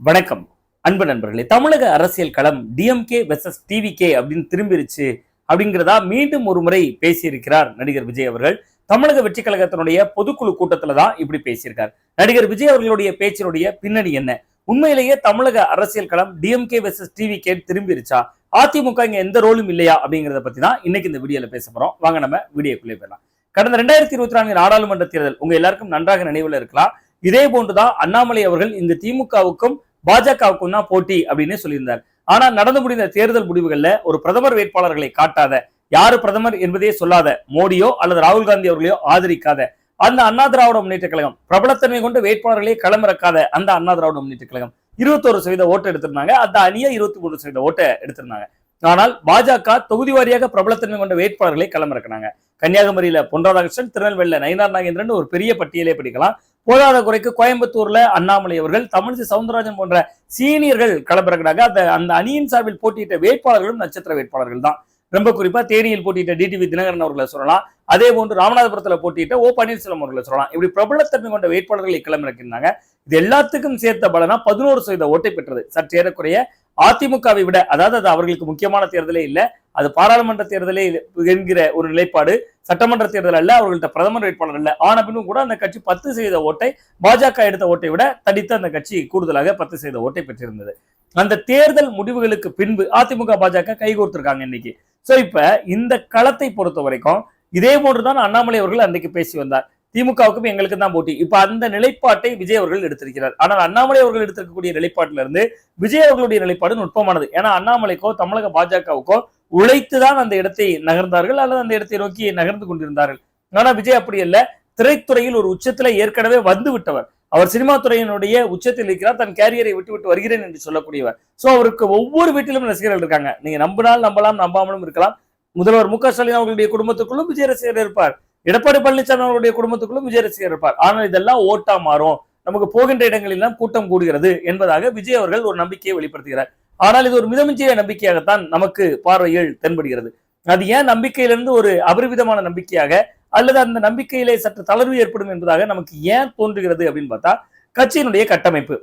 வணக்கம். அன்பு நண்பர்களே தமிழக அரசியல் களம் டிஎம்கே வெர்சஸ் டிவிகே அப்படின்னு திரும்பிருச்சு அப்படிங்கிறதா மீண்டும் ஒரு முறை பேசியிருக்கிறார் நடிகர் விஜய் அவர்கள். தமிழக வெற்றி கழகத்தினுடைய பொதுக்குழு கூட்டத்துல தான் இப்படி பேசியிருக்கார். நடிகர் விஜய் அவர்களுடைய பேச்சினுடைய பின்னணி என்ன? உண்மையிலேயே தமிழக அரசியல் களம் டிஎம்கே வெர்சஸ் டிவிகே திரும்பிருச்சா? அதிமுக இங்க எந்த ரோலும் இல்லையா அப்படிங்கறத பத்தி தான் இன்னைக்கு இந்த வீடியோல பேச போறோம். வாங்க நம்ம வீடியோக்குள்ளே போயிடலாம். கடந்த ரெண்டாயிரத்தி இருபத்தி நான்கு நாடாளுமன்ற தேர்தல் உங்க எல்லாருக்கும் நன்றாக நினைவுல இருக்கலாம். இதே போன்றுதான் அண்ணாமலை அவர்கள் இந்த திமுகவுக்கும் பாஜகவுக்கும் தான் போட்டி அப்படின்னு சொல்லியிருந்தார். ஆனா நடந்து முடிந்த தேர்தல் முடிவுகள்ல ஒரு பிரதமர் வேட்பாளர்களை காட்டாத யாரு பிரதமர் என்பதே சொல்லாத மோடியோ அல்லது ராகுல் காந்தி அவர்களையோ ஆதரிக்காத அந்த அண்ணா திராவிட முன்னேற்ற கழகம் பிரபலத்தன்மை கொண்டு வேட்பாளர்களே களமிறக்காத அந்த அண்ணா திராவிட முன்னேற்ற கழகம். இருபத்தோரு சதவீத ஓட்டு எடுத்திருந்தாங்க. அந்த அணியா இருபத்தி மூணு சதவீத ஓட்டை எடுத்திருந்தாங்க. ஆனால் பாஜக தொகுதி வாரியாக பிரபலத்தன்மை கொண்ட வேட்பாளர்களை களமிறக்கினாங்க கன்னியாகுமரியில பொன் ராதாகிருஷ்ணன் திருநெல்வேலியில் நயினார் நாகேந்திரன் ஒரு பெரிய பட்டியலே படிக்கலாம். போதாத குறைக்கு கோயம்புத்தூர்ல அண்ணாமலை அவர்கள் தமிழிசை சவுந்தரராஜன் போன்ற சீனியர்கள் களமிறக்கிறாங்க அந்த அந்த அணியின் சார்பில் போட்டியிட்ட வேட்பாளர்களும் நட்சத்திர வேட்பாளர்கள் தான். ரொம்ப குறிப்பா தேனியில் போட்டியிட்ட டிடிவி தினகரன் அவர்களை சொல்லலாம். அதே போன்று ராமநாதபுரத்துல போட்டியிட்ட ஓ பன்னீர்செல்வம் அவர்களை சொல்லலாம். இப்படி பிரபலத்தன்மை கொண்ட வேட்பாளர்களை களமிறக்கினாங்க. இது எல்லாத்துக்கும் சேர்த்த பலனா பதினோரு சதவீத ஓட்டை பெற்றது. சற்று ஏறக்குறைய அதிமுகவை விட அதாவது அது அவர்களுக்கு முக்கியமான தேர்தலே இல்லை அது பாராளுமன்ற தேர்தலே என்கிற ஒரு நிலைப்பாடு சட்டமன்ற தேர்தல் அல்ல அவர்கள்ட்ட பிரதமர் வேட்பாளர் அல்ல ஆன பின்னும் கூட அந்த கட்சி பத்து செய்த ஓட்டை பாஜக எடுத்த ஓட்டை விட தடித்து அந்த கட்சி கூடுதலாக பத்து செய்த ஓட்டை பெற்றிருந்தது. அந்த தேர்தல் முடிவுகளுக்கு பின்பு அதிமுக பாஜக கைகோர்த்திருக்காங்க இன்னைக்கு. சோ இப்ப இந்த களத்தை பொறுத்த வரைக்கும் இதே போன்றுதான் அண்ணாமலை அவர்கள் அன்றைக்கு பேசி வந்தார். திமுகவுக்கும் எங்களுக்கு தான் போட்டி. இப்ப அந்த நிலைப்பாட்டை விஜய் அவர்கள் எடுத்திருக்கிறார். ஆனால் அண்ணாமலை அவர்கள் எடுத்திருக்கக்கூடிய நிலைப்பாட்டில இருந்து விஜய் அவர்களுடைய நிலைப்பாடு நுட்பமானது. ஏன்னா அண்ணாமலைக்கோ தமிழக பாஜகவுக்கோ உழைத்துதான் அந்த இடத்தை நகர்ந்தார்கள் அல்லது அந்த இடத்தை நோக்கி நகர்ந்து கொண்டிருந்தார்கள். ஆனா விஜய் அப்படி இல்ல திரைத்துறையில் ஒரு உச்சத்துல ஏற்கனவே வந்து விட்டவர். அவர் சினிமா துறையினுடைய உச்சத்தில் இருக்கிறார் தன் கேரியரை விட்டு விட்டு வருகிறேன் என்று சொல்லக்கூடியவர். சோ அவருக்கு ஒவ்வொரு வீட்டிலும் ரசிகர்கள் இருக்காங்க. நீங்க நம்பினால் நம்பலாம் நம்பாமலும் இருக்கலாம். முதல்வர் மு க ஸ்டாலின் அவர்களுடைய குடும்பத்துக்குள்ளும் விஜய் ரசிகர் இருப்பார். எடப்பாடி பழனிசாமி அவருடைய குடும்பத்துக்குள்ளும் விஜய் ரசிகர் இருப்பார். ஆனால் இதெல்லாம் ஓட்டா மாறும். நமக்கு போகின்ற இடங்களெல்லாம் கூட்டம் கூடுகிறது என்பதாக விஜய் அவர்கள் ஒரு நம்பிக்கையை வெளிப்படுத்துகிறார். ஆனால் இது ஒரு மிதமிஞ்சிய நம்பிக்கையாகத்தான் நமக்கு பார்வையில் தென்படுகிறது. அது ஏன் நம்பிக்கையிலிருந்து ஒரு அபரிவிதமான நம்பிக்கையாக அல்லது அந்த நம்பிக்கையிலே சற்று தளர்வு ஏற்படும் என்பதாக நமக்கு ஏன் தோன்றுகிறது அப்படின்னு பார்த்தா கட்சியினுடைய கட்டமைப்பு.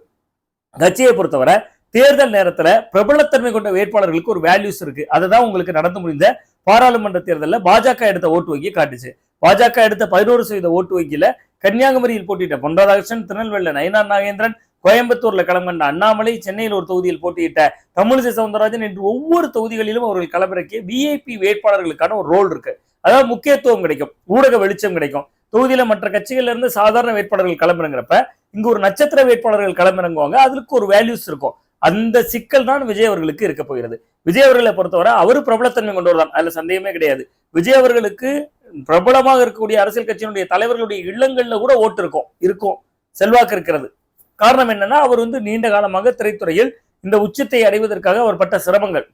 கட்சியை பொறுத்தவரை தேர்தல் நேரத்துல பிரபலத்தன்மை கொண்ட வேட்பாளர்களுக்கு ஒரு வேல்யூஸ் இருக்கு. அதுதான் உங்களுக்கு நடந்து முடிந்த பாராளுமன்ற தேர்தலில் பாஜக எடுத்த ஓட்டு வங்கி காட்டுச்சு. பாஜக எடுத்த பதினோரு சதவீத ஓட்டு வங்கியில கன்னியாகுமரியில் போட்டியிட்ட பொன்ராதாகிருஷ்ணன் திருநெல்வேலியில் நயனார் நாகேந்திரன் கோயம்புத்தூர்ல களம் கண்ட அண்ணாமலை சென்னையில் ஒரு தொகுதியில் போட்டியிட்ட தமிழிசை சவுந்தரராஜன் என்று ஒவ்வொரு தொகுதிகளிலும் அவர்கள் களமிறக்கிய விஐபி வேட்பாளர்களுக்கான ஒரு ரோல் இருக்கு. அதாவது முக்கியத்துவம் கிடைக்கும் ஊடக வெளிச்சம் கிடைக்கும். தொகுதியில மற்ற கட்சிகள்ல இருந்து சாதாரண வேட்பாளர்கள் களமிறங்குறப்ப இங்க ஒரு நட்சத்திர வேட்பாளர்கள் களமிறங்குவாங்க அதுக்கு ஒரு வேல்யூஸ் இருக்கும். அந்த சிக்கல் தான் விஜய் அவர்களுக்கு இருக்க போகிறது. விஜய் அவர்களை பொறுத்தவரை அவர் பிரபலத்தன்மை கொண்டவர் தான் அதுல சந்தேகமே கிடையாது. விஜய் அவர்களுக்கு பிரபலமாக இருக்கக்கூடிய அரசியல் கட்சியினுடைய தலைவர்களுடைய இல்லங்கள்ல கூட ஓட்டு இருக்கும் இருக்கும். செல்வாக்கு இருக்கிறது. காரணம் என்னன்னா அவர் வந்து நீண்ட காலமாக திரைத்துறையில் இந்த உச்சத்தை அடைவதற்காக அவர் பட்ட சிரமங்கள்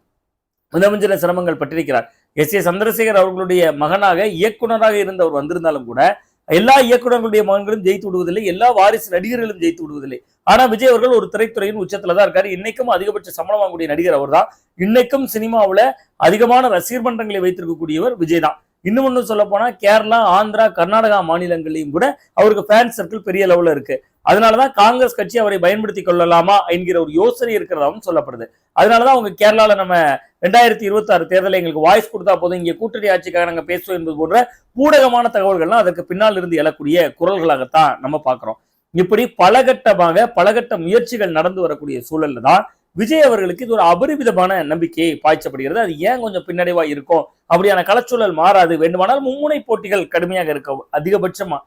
முதமஞ்சின சிரமங்கள் பட்டிருக்கிறார். எஸ். ஏ. சந்திரசேகர் அவர்களுடைய மகனாக இயக்குனராக இருந்தவர் வந்திருந்தாலும் கூட எல்லா இயக்குநர்களுடைய மகன்களும் ஜெயித்து விடுவதில்லை எல்லா வாரிசு நடிகர்களும் ஜெயித்து விடுவதில்லை. ஆனா விஜய் அவர்கள் ஒரு திரைத்துறையின் உச்சத்துல தான் இருக்காரு. இன்னைக்கும் அதிகபட்ச சம்பளம் வாங்கக்கூடிய நடிகர் அவர் தான் இன்னைக்கும் சினிமாவுல அதிகமான ரசிகர் மன்றங்களை வைத்திருக்கக்கூடியவர் விஜய் தான். இன்னும் ஒன்று சொல்ல போனால் கேரளா ஆந்திரா கர்நாடகா மாநிலங்களையும் கூட அவருக்கு ஃபேன் சர்க்கிள் பெரிய லெவல்ல இருக்கு. அதனாலதான் காங்கிரஸ் கட்சி அவரை பயன்படுத்தி கொள்ளலாமா என்கிற ஒரு யோசனை இருக்கிறதாவும் சொல்லப்படுது. அதனாலதான் அவங்க கேரளால நம்ம ரெண்டாயிரத்தி இருபத்தி ஆறு தேர்தலில் எங்களுக்கு வாய்ஸ் கொடுத்தா போதும். இங்கே கூட்டணி ஆட்சிக்காக நாங்கள் பேசுவோம் என்பது போன்ற பூடகமான தகவல்கள்லாம் அதற்கு பின்னால் இருந்து எழக்கூடிய குரல்களாகத்தான் நம்ம பார்க்குறோம். இப்படி பலகட்டமாக பலகட்ட முயற்சிகள் நடந்து வரக்கூடிய சூழல்ல தான் விஜய் அவர்களுக்கு இது ஒரு அபரிவிதமான நம்பிக்கையை பாய்ச்சப்படுகிறது. அது ஏன் கொஞ்சம் பின்னடைவா இருக்கும்? அப்படியான களச்சூழல் மாறாது. வேண்டுமானால் மும்முனை போட்டிகள் கடுமையாக இருக்கும் அதிகபட்சமா?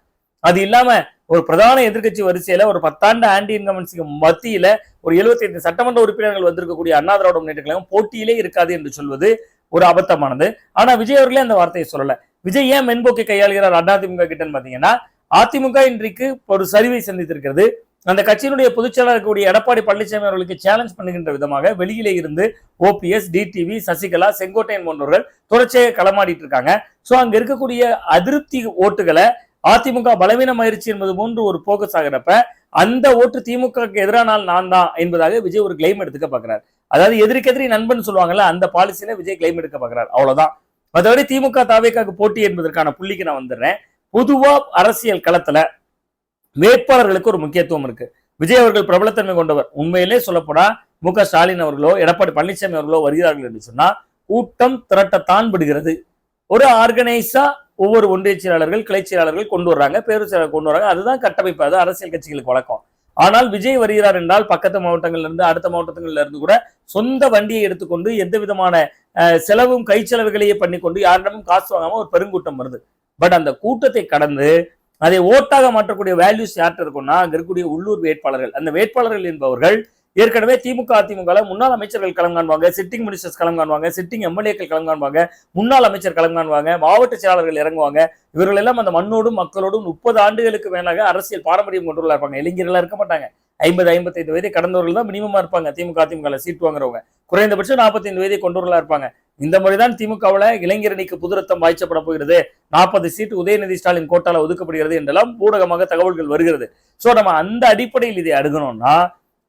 அது இல்லாம ஒரு பிரதான எதிர்க்கட்சி வரிசையில ஒரு பத்தாண்டு ஆன்டி இன்கமன்ஸுக்கு மத்தியில ஒரு எழுபத்தி ஐந்து சட்டமன்ற உறுப்பினர்கள் வந்திருக்கக்கூடிய அண்ணா திராவிட முன்னேற்ற கழகம் போட்டியிலே இருக்காது என்று சொல்வது ஒரு அபத்தமானது. ஆனா விஜய் அவர்களே அந்த வார்த்தையை சொல்லல. விஜய் ஏன் மென்போக்கை கையாளுகிறார் அதிமுக கிட்டன்னு பாத்தீங்கன்னா அதிமுக இன்றைக்கு ஒரு சரிவை சந்தித்திருக்கிறது. அந்த கட்சியினுடைய பொதுச்செயலாளர் இருக்கக்கூடிய எடப்பாடி பழனிசாமி அவர்களுக்கு சேலஞ்ச் பண்ணுகின்ற விதமாக வெளியிலே இருந்து ஓபிஎஸ் டிடிவி சசிகலா செங்கோட்டையன் போன்றவர்கள் தொடர்ச்சியாக களமாடிட்டு இருக்காங்க. ஸோ அங்க இருக்கக்கூடிய அதிருப்தி ஓட்டுகளை அதிமுக பலவீன முயற்சி என்பது போன்று ஒரு போக்கஸ் ஆகிறப்ப அந்த ஓட்டு திமுகவுக்கு எதிரானால் நான் தான் என்பதாக விஜய் ஒரு கிளைம் எடுத்துக்க பாக்குறாரு அதாவது எதிரிக்கு நண்பன் சொல்லுவாங்கல்ல அந்த பாலிசியில விஜய் கிளைம் எடுக்க பாக்குறாரு அவ்வளவுதான். மற்றபடி திமுக தாவேக்காக்கு போட்டி என்பதற்கான புள்ளிக்கு நான் வந்துடுறேன். பொதுவா அரசியல் களத்துல வேட்பாளர்களுக்கு ஒரு முக்கியத்துவம் இருக்கு. விஜய் அவர்கள் பிரபலத்தன்மை கொண்டவர். உண்மையிலே சொல்லப்போனா மு க ஸ்டாலின் அவர்களோ எடப்பாடி பழனிசாமி அவர்களோ வருகிறார்கள் என்று சொன்னா கூட்டம் திரட்டத்தான் விடுகிறது. ஒரு ஆர்கனைஸா ஒவ்வொரு ஒன்றிய செயலாளர்கள் கிளை செயலாளர்கள் கொண்டு வர்றாங்க பேரு செயலாளர் கொண்டு வராங்க அதுதான் கட்டமைப்பு அது அரசியல் கட்சிகளுக்கு வழக்கம். ஆனால் விஜய் வருகிறார் என்றால் பக்கத்து மாவட்டங்கள்ல இருந்து அடுத்த மாவட்டங்கள்ல இருந்து கூட சொந்த வண்டியை எடுத்துக்கொண்டு எந்த விதமான செலவும் கை செலவுகளையே பண்ணிக்கொண்டு யாரிடமும் காசு வாங்காம ஒரு பெருங்கூட்டம் வருது. பட் அந்த கூட்டத்தை கடந்து அதை ஓட்டாக மாற்றக்கூடிய வேல்யூஸ் யார்கிட்ட இருக்கும்னா அங்க இருக்கக்கூடிய உள்ளூர் வேட்பாளர்கள். அந்த வேட்பாளர்கள் என்பவர்கள் ஏற்கனவே திமுக அதிமுக முன்னாள் அமைச்சர்கள் களம் காண்பாங்க சிட்டிங் மினிஸ்டர்ஸ் களம் காண்பாங்க சிட்டிங் எம்எல்ஏக்கள் களம் காண்பாங்க முன்னாள் அமைச்சர் களம் காண்பாங்க மாவட்ட செயலாளர்கள் இறங்குவாங்க. இவர்கள் எல்லாம் அந்த மண்ணோடும் மக்களோடும் முப்பது ஆண்டுகளுக்கு மேலாக அரசியல் பாரம்பரியம் கொண்டுள்ள இருப்பாங்க. இளைஞர்களாக இருக்க மாட்டாங்க. ஐம்பது ஐம்பத்தைந்து வயதை கடந்தவர்கள் தான் மினிமமாக இருப்பாங்க. திமுக அதிமுக சீட் வாங்குறவங்க. குறைந்தபட்சம் நாற்பத்தைந்து வயதை கொண்டவர்களாக இருப்பாங்க. இந்த முறைதான் திமுகவில் இளைஞரணிக்கு புதுரத்தம் வாய்ச்சப்பட போகிறது. நாற்பது சீட் உதயநிதி ஸ்டாலின் கோட்டால ஒதுக்கப்படுகிறது என்றெல்லாம் ஊடகமாக தகவல்கள் வருகிறது. ஸோ நம்ம அந்த அடிப்படையில் இதை அணுகணும்னா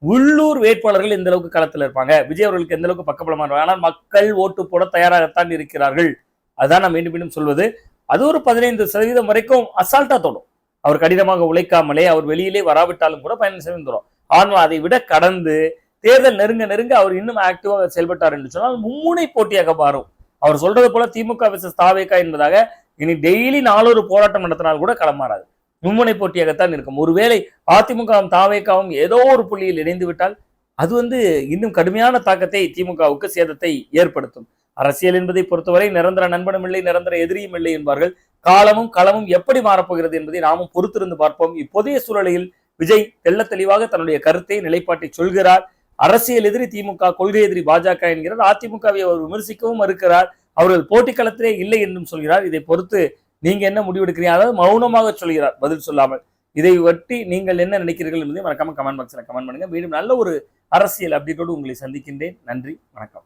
உள்ளூர் வேட்பாளர்கள் எந்த அளவுக்கு களத்தில் இருப்பாங்க? விஜய் அவர்களுக்கு எந்த அளவுக்கு பக்கபலமாக இருப்பாங்க? ஆனால் மக்கள் ஓட்டு போட தயாராகத்தான் இருக்கிறார்கள். அதான் நான் மீண்டும் மீண்டும் சொல்வது. அது ஒரு பதினைந்து சதவீதம் வரைக்கும் அசால்ட்டா தோணும் அவர் கடினமாக உழைக்காமலே அவர் வெளியிலே வராவிட்டாலும் கூட பயணம் சதவீதம் ஆனால் அதை விட கடந்து தேர்தல் நெருங்க நெருங்க அவர் இன்னும் ஆக்டிவாக செயல்பட்டார் என்று சொன்னால் மும்முனை போட்டியாக மாறும். அவர் சொல்றது போல திமுக விசஸ் தாவேகா என்பதாக இனி டெய்லி நாளொரு போராட்டம் நடத்தினால் கூட களமாறாது மும்முனை போட்டியாகத்தான் இருக்கும். ஒருவேளை அதிமுகவும் தாவேக்காவும் ஏதோ ஒரு புள்ளியில் இணைந்து விட்டால் அது வந்து இன்னும் கடுமையான தாக்கத்தை திமுகவுக்கு சேதத்தை ஏற்படுத்தும். அரசியல் என்பதை பொறுத்தவரை நிரந்தர நண்பனும் இல்லை நிரந்தர எதிரியும் இல்லை என்பார்கள். காலமும் களமும் எப்படி மாறப்போகிறது என்பதை நாமும் பொறுத்திருந்து பார்ப்போம். இப்போதைய சூழலில் விஜய் தெள்ள தெளிவாக தன்னுடைய கருத்தை நிலைப்பாட்டை சொல்கிறார். அரசியல் எதிரி திமுக கொள்கை எதிரி பாஜக என்கிறார். அதிமுகவை அவர் விமர்சிக்கவும் மறுக்கிறார். அவர்கள் போட்டி களத்திலே இல்லை என்றும் சொல்கிறார். இதை பொறுத்து நீங்க என்ன முடிவெடுக்கிறீங்க? அதாவது மௌனமாக சொல்கிறார் பதில் சொல்லாமல். இதை ஒட்டி நீங்கள் என்ன நினைக்கிறீர்கள் என்பதை மறக்காம கமெண்ட் பாக்ஸில் கமெண்ட் பண்ணுங்க. மீண்டும் நல்ல ஒரு அரசியல் அப்டேட்டோடு உங்களை சந்திக்கின்றேன். நன்றி வணக்கம்.